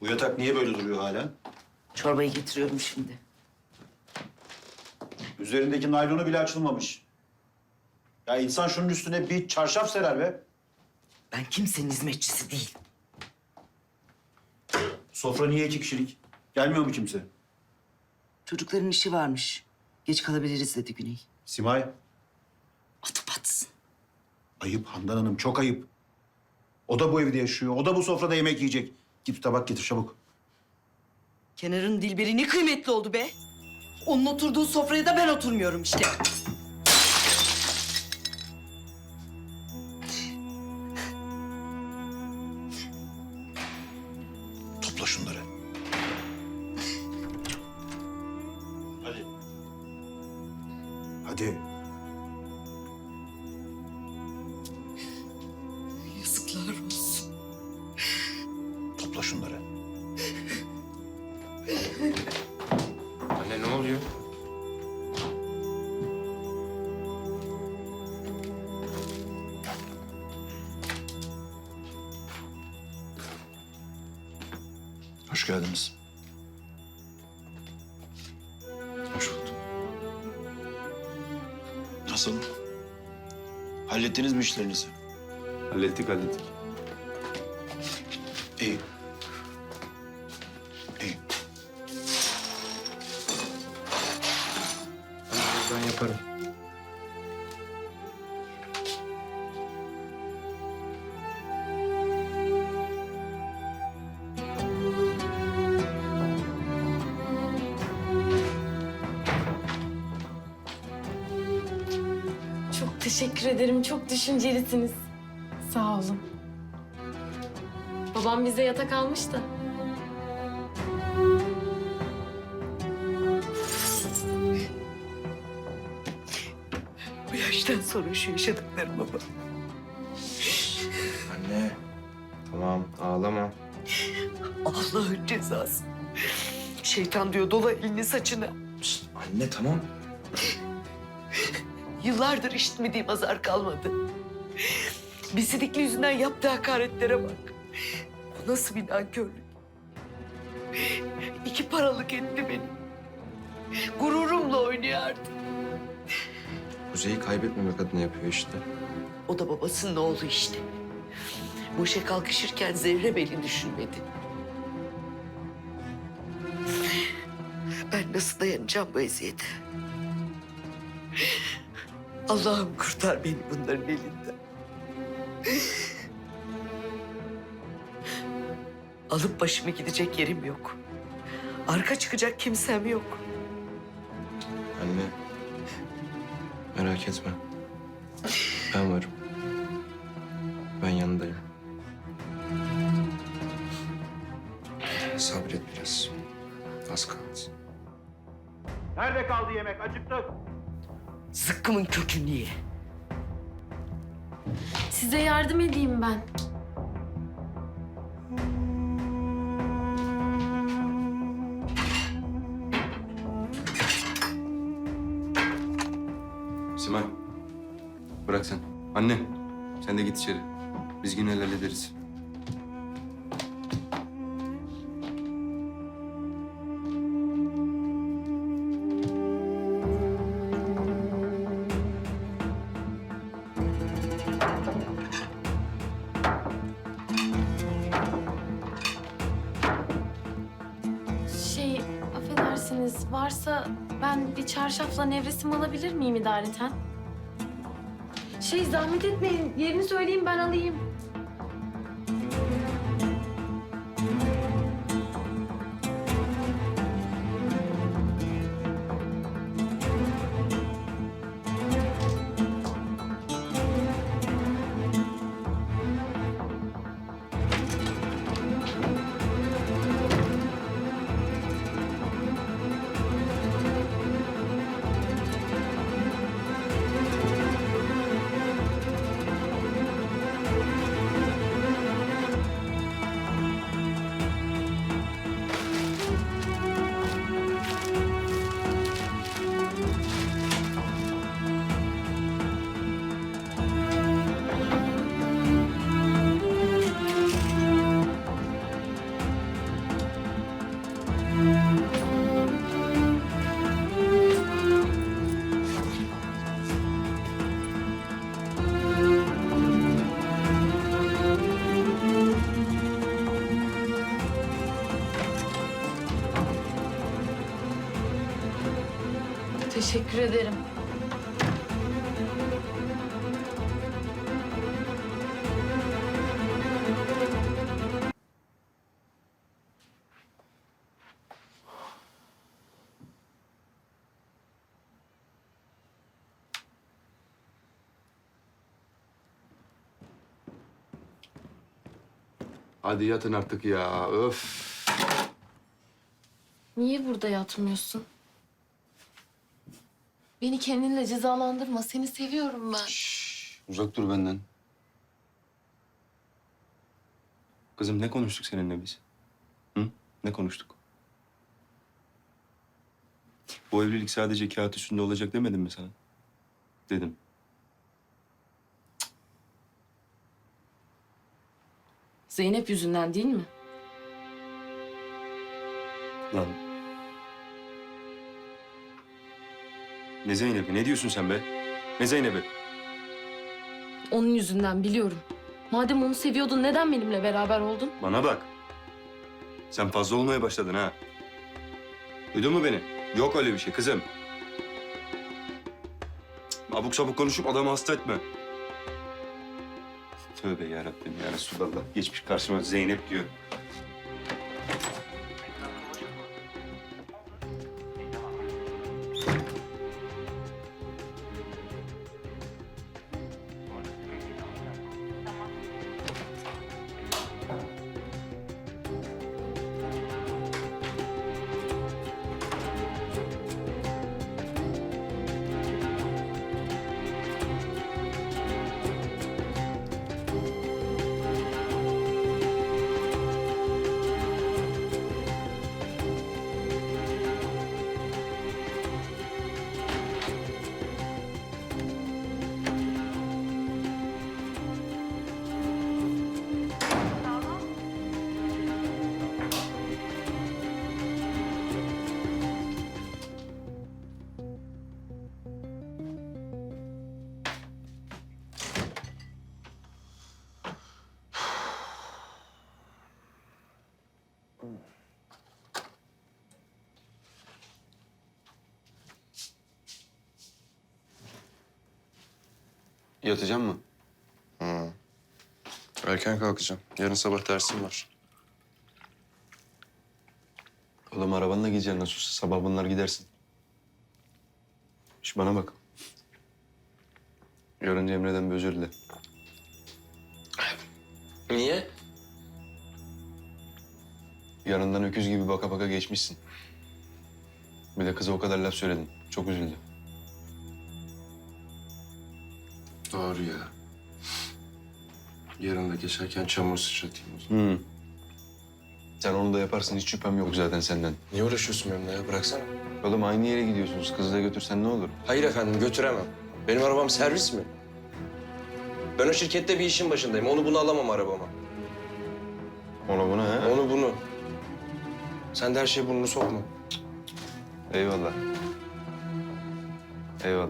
Bu yatak niye böyle duruyor hala? Çorbayı getiriyorum şimdi. Üzerindeki naylonu bile açılmamış. Ya insan şunun üstüne bir çarşaf serer be. Ben kimsenin hizmetçisi değil. Sofra niye iki kişilik? Gelmiyor mu kimse? Çocukların işi varmış. Geç kalabiliriz dedi Güney. Simay, Adı batsın. ayıp Handan Hanım, çok ayıp. O da bu evde yaşıyor, o da bu sofrada yemek yiyecek. Git tabak getir çabuk. Kenar'ın Dilber'i ne kıymetli oldu be. Onun oturduğu sofraya da ben oturmuyorum işte. Topla şunları. Hadi. Hadi. Geldiniz. Hoş bulduk. Nasıl? Hallettiniz mi işlerinizi? Hallettik hallettik. İyi. Teşekkür ederim. Çok düşüncelisiniz. Sağ olun. Babam bize yatak almıştı. Bu yaştan sonra şu yaşadıklarıma bak. Anne. Tamam ağlama. Allah'ın cezası. Şeytan diyor dola elini saçına. Şişt, anne tamam. Yıllardır işitmediğim azar kalmadı. Bisidikli yüzünden yaptığı hakaretlere bak. Bu nasıl bir nankörlük? İki paralık etti beni. Gururumla oynuyor artık. Kuzey'i kaybetmemek adına yapıyor işte. O da babasının oğlu işte. Bu işe kalkışırken zerre beni düşünmedi. Ben nasıl dayanacağım bu eziyete? Allah'ım kurtar beni bunların elinden. Alıp başımı gidecek yerim yok. Arka çıkacak kimsem yok. Anne. Merak etme. Ben varım. Ben yanındayım. Sabret biraz. Az kaldı. Nerede kaldı yemek? Acıktık. Zıkkımın kökünü ye. Size yardım edeyim ben. Simay. Bırak sen. Anne. Sen de git içeri. Biz yine hallederiz. Affedersiniz. Varsa ben bir çarşafla nevresim alabilir miyim idareten? Şey, zahmet etmeyin. Yerini söyleyeyim ben alayım. Teşekkür ederim. Hadi yatın artık ya. Öf. Niye burada yatmıyorsun? Beni kendinle cezalandırma. Seni seviyorum ben. Şş, uzak dur benden. Kızım ne konuştuk seninle biz? Hı? Ne konuştuk? Bu evlilik sadece kağıt üstünde olacak demedim mi sana? Dedim. Zeynep yüzünden değil mi? Lan. Ne Zeynep'i? Ne diyorsun sen be? Ne Zeynep'i? Onun yüzünden biliyorum. Madem onu seviyordun neden benimle beraber oldun? Bana bak. Sen fazla olmaya başladın ha. Duydun mu beni? Yok öyle bir şey kızım. Cık, Abuk sabuk konuşup adamı hasta etme. Tövbe yarabbim ya Resulallah. Geçmiş karşıma Zeynep diyor. Yatacağım mı? Erken kalkacağım. Yarın sabah dersim var. Oğlum arabanla gideceksin nasıl olsa sabah bunlar gidersin. Şu bana bak. Yarın Cemre'den bir özür dile. Niye? Yanından öküz gibi baka baka geçmişsin. Bir de kıza o kadar laf söyledin. Çok üzüldü. Doğru ya. Yarın da geçerken çamur sıçratayım o zaman. Hı. Sen onu da yaparsın hiç şüphem yok zaten senden. Niye uğraşıyorsun benimle ya? Bıraksana. Oğlum aynı yere gidiyorsunuz. Kızı da götürsen ne olur? Hayır efendim götüremem. Benim arabam servis mi? Ben o şirkette bir işin başındayım. Onu bunu alamam arabama. Ona buna ha? Onu bunu. Sen de her şeye burnunu sokma. Eyvallah. Eyvallah.